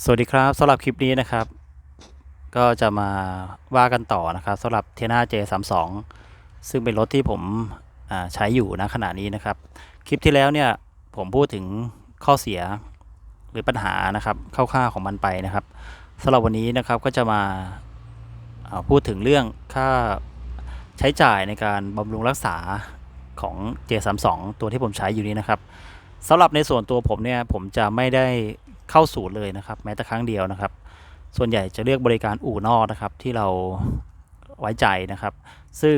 สวัสดีครับสำหรับคลิปนี้นะครับ ก็จะมาว่ากันต่อนะครับสำหรับเทน่า J32 ซึ่งเป็นรถที่ผมใช้อยู่นะขณะนี้นะครับ คลิปที่แล้วเนี่ยผมพูดถึงข้อเสียหรือปัญหานะครับคร่าวๆของมันไปนะครับสำหรับวันนี้นะครับก็จะมาาพูดถึงเรื่องค่าใช้จ่ายในการบำรุงรักษาของ J32 ตัวที่ผมใช้อยู่นี้นะครับสำหรับในส่วนตัวผมเนี่ยผมจะไม่ได้ เข้าศูนย์เลยนะครับ แม้แต่ครั้งเดียวนะครับ ส่วนใหญ่จะเลือกบริการอู่นอกนะครับที่เราไว้ใจนะครับ ซึ่ง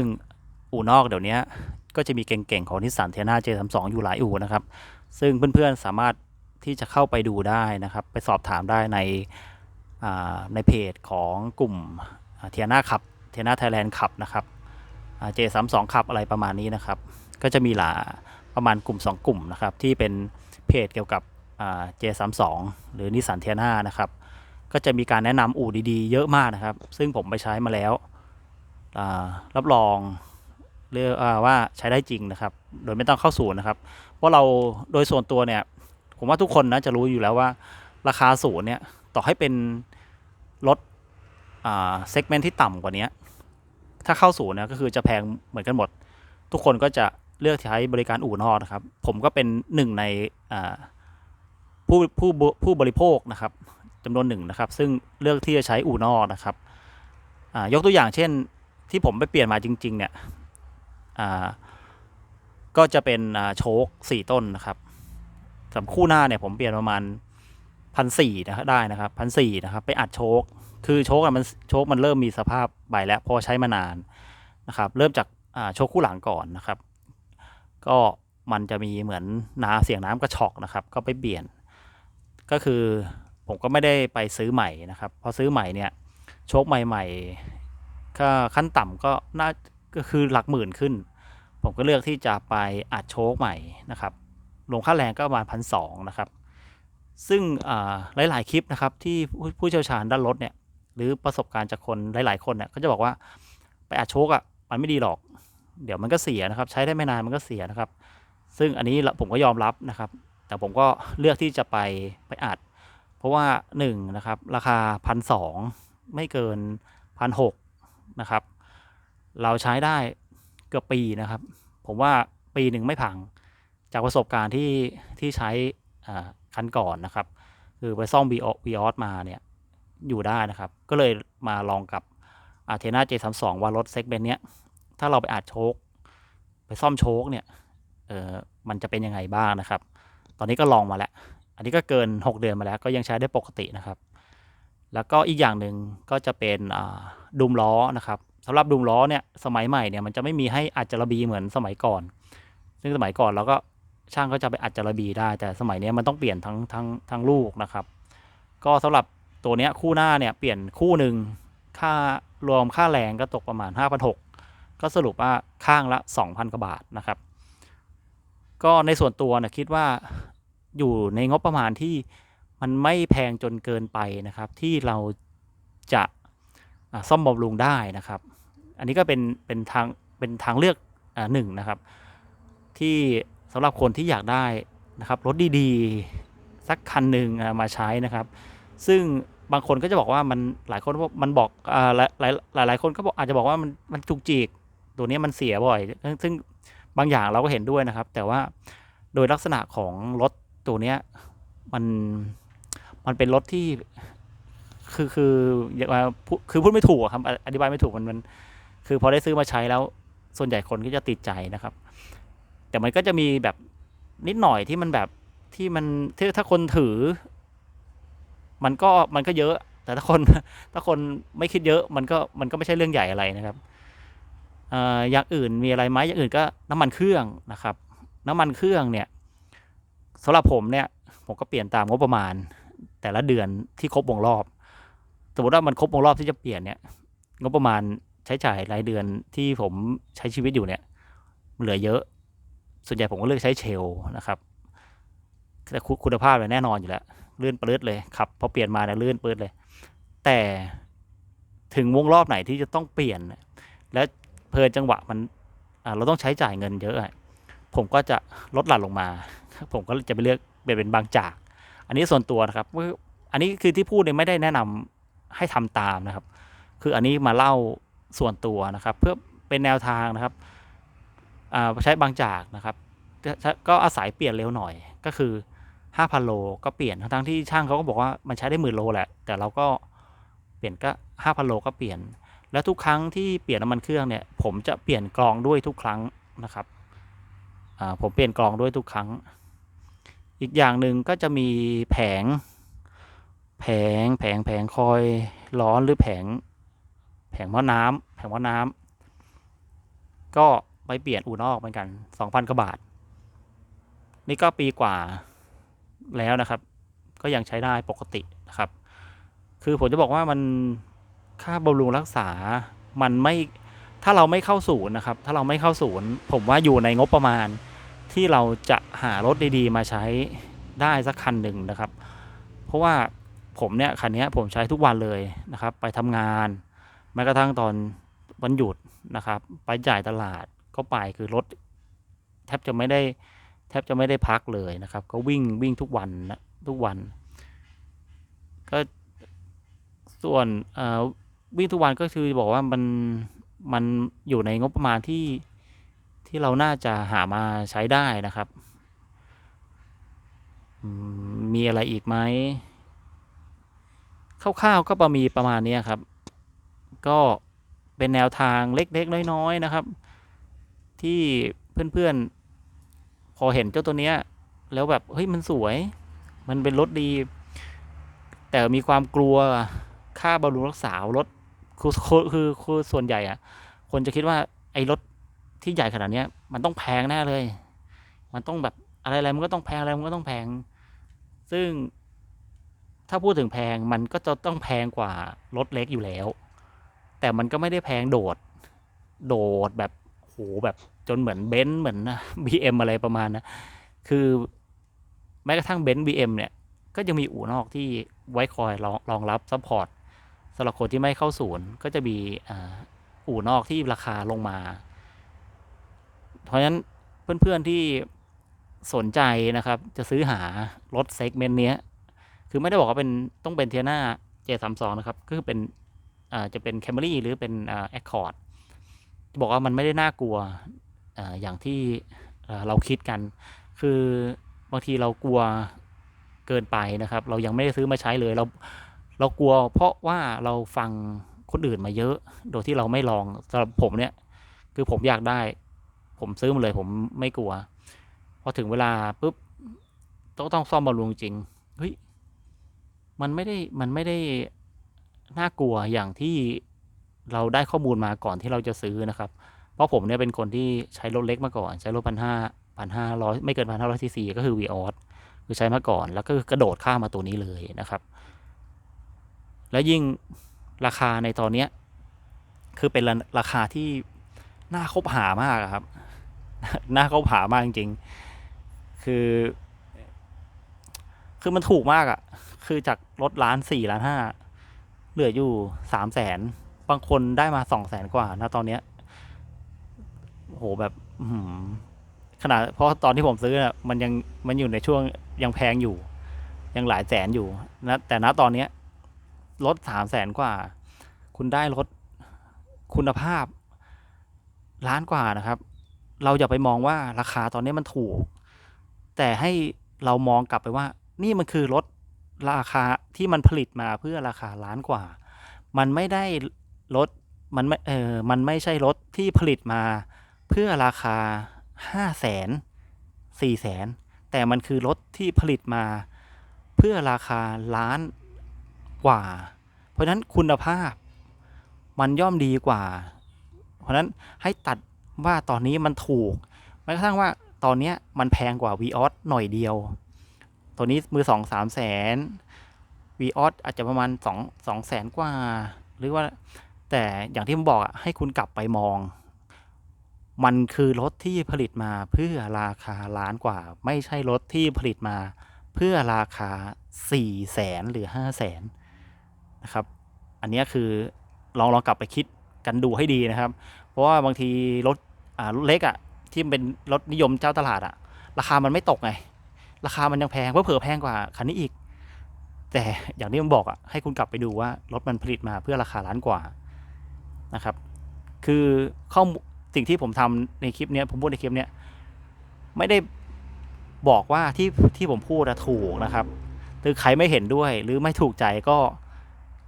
อู่นอกเดี๋ยวนี้ก็จะมีเก่งๆของนิสสันเทียนา J32 อยู่หลายอู่นะครับ ซึ่งเพื่อนๆสามารถที่จะเข้าไปดูได้นะครับ ไปสอบถามได้ในในเพจของกลุ่มเทียนาขับเทียนาไทยแลนด์ขับนะครับอ่า J32 ขับอะไรประมาณนี้นะครับ ก็จะมีหลาประมาณกลุ่ม 2 กลุ่มนะครับ ที่เป็นเพจเกี่ยวกับ J32 หรือนิสสันเทียนานะครับ ก็จะมีการแนะนำอู่ดีๆ เยอะมากนะครับ ซึ่งผมไปใช้มาแล้ว รับรองเรียกอ่าว่าใช้ได้จริงนะครับ โดยไม่ต้องเข้าศูนย์นะครับ เพราะเราโดยส่วนตัวเนี่ย ผมว่าทุกคนนะจะรู้อยู่แล้วว่า ราคาศูนย์เนี่ย ต่อให้เป็นรถเซกเมนต์ที่ต่ำกว่านี้ ถ้าเข้าศูนย์เนี่ยก็คือจะแพงเหมือนกันหมด ทุกคนก็จะเลือกใช้บริการอู่นอกนะครับ ผมก็เป็นหนึ่งในอ ผู้ผู้ผู้บริโภคนะครับจำนวนหนึ่งนะครับ ซึ่งเลือกที่จะใช้อู่นอกนะครับยกตัวอย่างเช่นที่ผมไปเปลี่ยนมาจริง ๆ เนี่ยก็จะเป็นโชคสี่ต้นนะครับสำหรับคู่หน้าเนี่ยผมเปลี่ยนประมาณพันสี่นะครับได้นะครับพันสี่นะครับ ไปอัดโชคคือโชคอะมันโชคมันเริ่มมีสภาพใบแล้วพอใช้มานานนะครับ เริ่มจากโชคคู่หลังก่อนนะครับ ก็มันจะมีเหมือนน้ำเสียงน้ำกระชอกนะครับ ก็ไปเปลี่ยน ก็คือผมก็ไม่ได้ไปซื้อใหม่นะครับ พอซื้อใหม่เนี่ยโชคใหม่ๆก็ขั้นต่ำก็น่าก็คือหลักหมื่นขึ้น ผมก็เลือกที่จะไปอัดโชคใหม่นะครับลงค่าแรงก็ประมาณพันสองนะครับ ซึ่งหลาย ๆ คลิปนะครับที่ผู้เชี่ยวชาญด้านรถเนี่ยหรือประสบการณ์จากคนหลาย ๆ คนเนี่ยก็จะบอกว่าไปอัดโชคอะมันไม่ดีหรอก เดี๋ยวมันก็เสียนะครับ ใช้ได้ไม่นานมันก็เสียนะครับ ซึ่งอันนี้ผมก็ยอมรับนะครับ แต่ผมก็เลือกที่จะไปไปอัด เพราะว่า1นะครับราคาพันสองไม่เกินพันหกนะครับ เราใช้ได้เกือบปีนะครับ ผมว่าปีหนึ่งไม่พังจากประสบการณ์ที่ที่ใช้คันก่อนนะครับ คือไปซ่อม v ีออสมาเนี่ยอยู่ได้นะครับ ก็เลยมาลองกับอาเทน่า J32 ว่ารถเซกเมนต์เนี้ยถ้าเราไปอัดโชคไปซ่อมโชคเนี่ยเออมันจะเป็นยังไงบ้างนะครับ อนนี้ก็ลองมาแล้ว อันนี้ก็เกิน 6 เดือนมาแล้ว ก็ยังใช้ได้ปกตินะครับ แล้วก็อีกอย่างหนึ่งก็จะเป็นดุมล้อนะครับสำหรับดุมล้อเนี่ยสมัยใหม่เนี่ยมันจะไม่มีให้อัดจระบีเหมือนสมัยก่อน ซึ่งสมัยก่อนเราก็ช่างก็จะไปอัดจระบีได้ แต่สมัยนี้มันต้องเปลี่ยนทั้งทั้งทั้งลูกนะครับ ก็สำหรับตัวเนี้ยคู่หน้าเนี่ยเปลี่ยนคู่หนึ่งค่ารวมค่าแรงก็ตกประมาณ 5,600 ก็สรุปว่าข้างละ 2,000กว่าบาทนะครับ ก็ในส่วนตัวนะคิดว่า อยู่ในงบประมาณที่มันไม่แพงจนเกินไปนะครับ ที่เราจะซ่อมบำรุงได้นะครับ อันนี้ก็เป็นเป็นทางเป็นทางเลือกอหนึ่งนะครับ ที่สำหรับคนที่อยากได้นะครับรถดีๆ สักคันหนึ่งมาใช้นะครับ ซึ่งบางคนก็จะบอกว่ามันหลายคนมันบอกอ่าหลายหลายหลายหลายคนก็บอกอาจจะบอกว่ามันมันจุกจิกตัวนี้มันเสียบ่อย ซึ่งบางอย่างเราก็เห็นด้วยนะครับ แต่ว่าโดยลักษณะของรถ ตัวเนี้ยมันมันเป็นรถที่คือคืออย่ามาพูดคือพูดไม่ถูกครับอธิบายไม่ถูกมันมัน คือพอได้ซื้อมาใช้แล้ว ส่วนใหญ่คนก็จะติดใจนะครับ แต่มันก็จะมีแบบนิดหน่อยที่มันแบบที่มันถ้าคนถือ มันก็มันก็เยอะ แต่ถ้าคนถ้าคนไม่คิดเยอะ มันก็มันก็ไม่ใช่เรื่องใหญ่อะไรนะครับอออย่างอื่นมีอะไรไหมอย่างอื่นก็น้ำมันเครื่องนะครับ น้ำมันเครื่องเนี่ย สำหรับผมเนี่ยผมก็เปลี่ยนตามงบประมาณ แต่ละเดือนที่ครบวงรอบ สมมติว่ามันครบวงรอบที่จะเปลี่ยนเนี่ย งบประมาณใช้จ่ายรายเดือนที่ผมใช้ชีวิตอยู่เนี่ย เหลือเยอะ ส่วนใหญ่ผมก็เลือกใช้เชลนะครับแต่คุณภาพเนี่ยแน่นอนอยู่แล้วลื่นปลื้ดเลยขับพอเปลี่ยนมาเนี่ยลื่นปลื้ดเลย แต่ถึงวงรอบไหนที่จะต้องเปลี่ยน และเพลินจังหวะมันเราต้องใช้จ่ายเงินเยอะ ผมก็จะลดหลั่นลงมา ผมก็จะไปเลือกเปลี่ยนเป็นบางจาก อันนี้ส่วนตัวนะครับ อันนี้คือที่พูดเนี่ยไม่ได้แนะนำให้ทำตามนะครับ คืออันนี้มาเล่าส่วนตัวนะครับ เพื่อเป็นแนวทางนะครับใช้บางจากนะครับก็อาศัยเปลี่ยนเร็วหน่อยก็คือ 5,000 โลก็เปลี่ยนทั้งที่ช่างเขาก็บอกว่ามันใช้ได้หมื่นโลแหละ แต่เราก็เปลี่ยนก็ 5,000 โลก็เปลี่ยน แล้วทุกครั้งที่เปลี่ยนน้ำมันเครื่องเนี่ย ผมจะเปลี่ยนกรองด้วยทุกครั้งนะครับผมเปลี่ยนกรองด้วยทุกครั้ง อีกอย่างหนึ่งก็จะมีแผง แผงแผงแผงคอยร้อนหรือแผง แผงหม้อน้ำแผงหม้อน้ำก็ไปเปลี่ยนอู่นอกเหมือนกัน2,000กว่าบาท นี่ก็ปีกว่าแล้วนะครับ ก็ยังใช้ได้ปกตินะครับ คือผมจะบอกว่ามันค่าบำรุงรักษามันไม่ถ้าเราไม่เข้าศูนย์นะครับ ถ้าเราไม่เข้าศูนย์ ผมว่าอยู่ในงบประมาณ ที่เราจะหารถดีๆ มาใช้ได้สักคันหนึ่งนะครับ เพราะว่าผมเนี่ยคันเนี้ยผมใช้ทุกวันเลยนะครับ ไปทำงานแม้กระทั่งตอนวันหยุดนะครับ ไปจ่ายตลาดก็ไปคือรถแทบจะไม่ได้แทบจะไม่ได้พักเลยนะครับ ก็วิ่งวิ่งทุกวันนะทุกวัน ก็ส่วนเออวิ่งทุกวันก็คือบอกว่ามันมันอยู่ในงบประมาณที่ ที่เราน่าจะหามาใช้ได้นะครับ มีอะไรอีกไหมคร่าวๆก็ประมีประมาณนี้ครับ ก็เป็นแนวทางเล็กๆน้อยๆนะครับ ที่เพื่อนๆ พอเห็นเจ้าตัวเนี้ย แล้วแบบเฮ้ยมันสวย มันเป็นรถดี แต่มีความกลัวค่าบำรุงรักษารถคือคือคือคือส่วนใหญ่อะคนจะคิดว่าไอ้รถ ที่ใหญ่ขนาดนี้ยมันต้องแพงแน่เลย มันต้องแบบอะไรอะไรมันก็ต้องแพงอะไรมันก็ต้องแพง ซึ่งถ้าพูดถึงแพงมันก็จะต้องแพงกว่ารถเล็กอยู่แล้ว แต่มันก็ไม่ได้แพงโดด โดดแบบโหแบบจนเหมือนเบนซ์เหมือนบีเอ็มอะไรประมาณนะ คือแม้กระทั่งเบนซ์บีเอ็มเนี่ย ก็ยังมีอู่นอกที่ไว้คอยรองรองรับซัพพอร์ตสำหรับคนที่ไม่เข้าศูนย์ก็จะมีอู่นอกที่ราคาลงมา เพราะฉะนั้นเพื่อนๆที่สนใจนะครับ จะซื้อหารถเซกเมนต์เนี้ยคือไม่ได้บอกว่าเป็นต้องเป็นเทียนาเจสามสองนะครับก็คือเป็นจะเป็นแคมรี่หรือเป็นแอคคอร์ดจะบอกว่ามันไม่ได้น่ากลัวออย่างที่เราคิดกัน คือบางทีเรากลัวเกินไปนะครับ เรายังไม่ได้ซื้อมาใช้เลยเราเรากลัวเพราะว่าเราฟังคนอื่นมาเยอะ โดยที่เราไม่ลองสำหรับผมเนี่ย คือผมอยากได้ ผมซื้อมาเลยผมไม่กลัว พอถึงเวลาปุ๊บต้องต้องซ่อมบำรุงจริงเฮ้ยมันไม่ได้มันไม่ได้น่ากลัวอย่างที่เราได้ข้อมูลมาก่อนที่เราจะซื้อนะครับ เพราะผมเนี่ยเป็นคนที่ใช้รถเล็กมาก่อน ใช้รถพันห้าพันห้าร้อยไม่เกินพันห้าร้อยซีซีก็คือวีออสคือใช้มาก่อน แล้วก็กระโดดข้ามมาตัวนี้เลยนะครับ แล้วยิ่งราคาในตอนเนี้ยคือเป็นราคาที่น่าคบหามากครับ น่าคบหามากจริงๆ คือ คือมันถูกมากอะคือจากรถล้านสี่ล้านห้าเหลืออยู่สามแสนบางคนได้มาสองแสนกว่านะตอนเนี้ยโหแบบหือขนาดเพราะตอนที่ผมซื้อน่ะมันยังมันอยู่ในช่วงยังแพงอยู่ ยังหลายแสนอยู่นะแต่ณตอนเนี้ยรถสามแสนกว่า คุณได้รถคุณภาพล้านกว่านะครับ เราอย่าไปมองว่าราคาตอนนี้มันถูก แต่ให้เรามองกลับไปว่า นี่มันคือรถราคาที่มันผลิตมาเพื่อราคาล้านกว่า มันไม่ได้รถมันไม่เออมันไม่ใช่รถที่ผลิตมาเพื่อราคาห้าแสนสี่แสนแต่มันคือรถที่ผลิตมา เพื่อราคาล้านกว่า เพราะฉะนั้นคุณภาพมันย่อมดีกว่า เพราะฉะนั้นให้ตัด ว่าตอนนี้มันถูกแม้กระทั่งว่าตอนเนี้ยมันแพงกว่า v ีออสหน่อยเดียว ตัวนี้มือสองสามแสน v ีออสอาจจะประมาณสองสองแสนกว่า หรือว่า แต่อย่างที่ผมบอกอะให้คุณกลับไปมอง มันคือรถที่ผลิตมาเพื่อราคาล้านกว่า ไม่ใช่รถที่ผลิตมา เพื่อราคาสี่แสนหรือห้าแสนนะครับ อันนี้คือลองลองกลับไปคิดกันดูให้ดีนะครับ เพราะว่าบางทีรถอ่ารถเล็กอะ่ะที่เป็นรถนิยมเจ้าตลาดอะ่ะ ราคามันไม่ตกไง ราคามันยังแพงเพื่อเผื่อแพงกว่าคันนี้อีก แต่อย่างที่ผมบอกอะให้คุณกลับไปดูว่ารถมันผลิตมาเพื่อราคาล้านกว่านะครับ คือข้อสิ่งที่ผมทำในคลิปเนี้ยผมพูดในคลิปเนี้ยไม่ได้บอกว่าที่ที่ผมพูดอะถูกนะครับคือใครไม่เห็นด้วยหรือไม่ถูกใจก็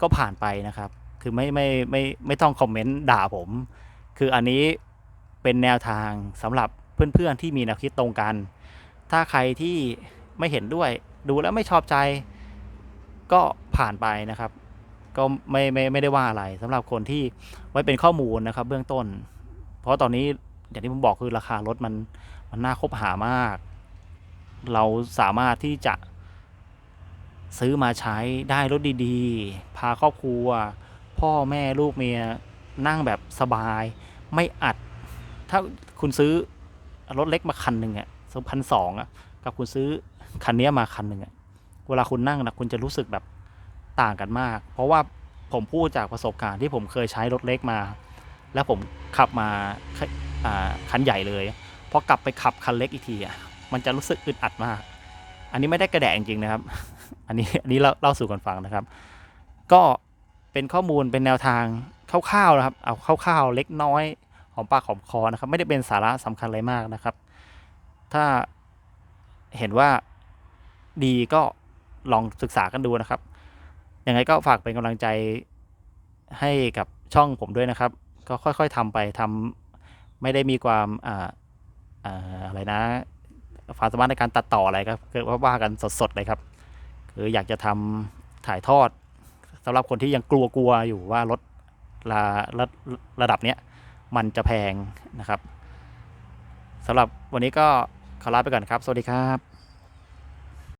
ก็ผ่านไปนะครับ คือไม่ไม่ไม่ไม่ต้องคอมเมนต์ด่าผม คืออันนี้เป็นแนวทางสำหรับเพื่อนๆที่มีแนวคิดตรงกัน ถ้าใครที่ไม่เห็นด้วย ดูแล้วไม่ชอบใจก็ผ่านไปนะครับ ก็ไม่ไม่ไม่ได้ว่าอะไรสำหรับคนที่ไว้เป็นข้อมูลนะครับ เบื้องต้น เพราะตอนนี้อย่างที่ผมบอกคือราคารถมันมันน่าคบหามาก เราสามารถที่จะซื้อมาใช้ได้รถดีๆ พาครอบครัว พ่อแม่ลูกเมียนั่งแบบสบาย ไม่อัด ถ้าคุณซื้อรถเล็กมาคันหนึ่งอะสองพันสองอะกับคุณซื้อคันนี้มาคันหนึ่งอะเวลาคุณนั่งนะคุณจะรู้สึกแบบต่างกันมาก เพราะว่าผมพูดจากประสบการณ์ที่ผมเคยใช้รถเล็กมา แล้วผมขับมาคันใหญ่เลยพอกลับไปขับคันเล็กอีกทีอะมันจะรู้สึกอึดอัดมาก อันนี้ไม่ได้กระแดะจริงๆนะครับ อันนี้อันนี้เล่าเล่าสู่กันฟังนะครับ ก็เป็นข้อมูลเป็นแนวทาง คร่าวๆนะครับ เอาคร่าวๆเล็กน้อยหอมปากหอมคอนะครับ ไม่ได้เป็นสาระสำคัญอะไรมากนะครับ ถ้าเห็นว่าดีก็ลองศึกษากันดูนะครับ ยังไงก็ฝากเป็นกำลังใจให้กับช่องผมด้วยนะครับ ก็ค่อยๆทำไปทำไม่ได้มีความอ่าอะไรนะความสามารถในการตัดต่ออะไรครับคือว่าว่ากันสดๆเลยครับ คืออยากจะทำถ่ายทอดสำหรับคนที่ยังกลัวๆอยู่ว่ารถ ระระระดับเนี้ยมันจะแพงนะครับสำหรับวันนี้ก็ขอลาไปก่อนครับ สวัสดีครับ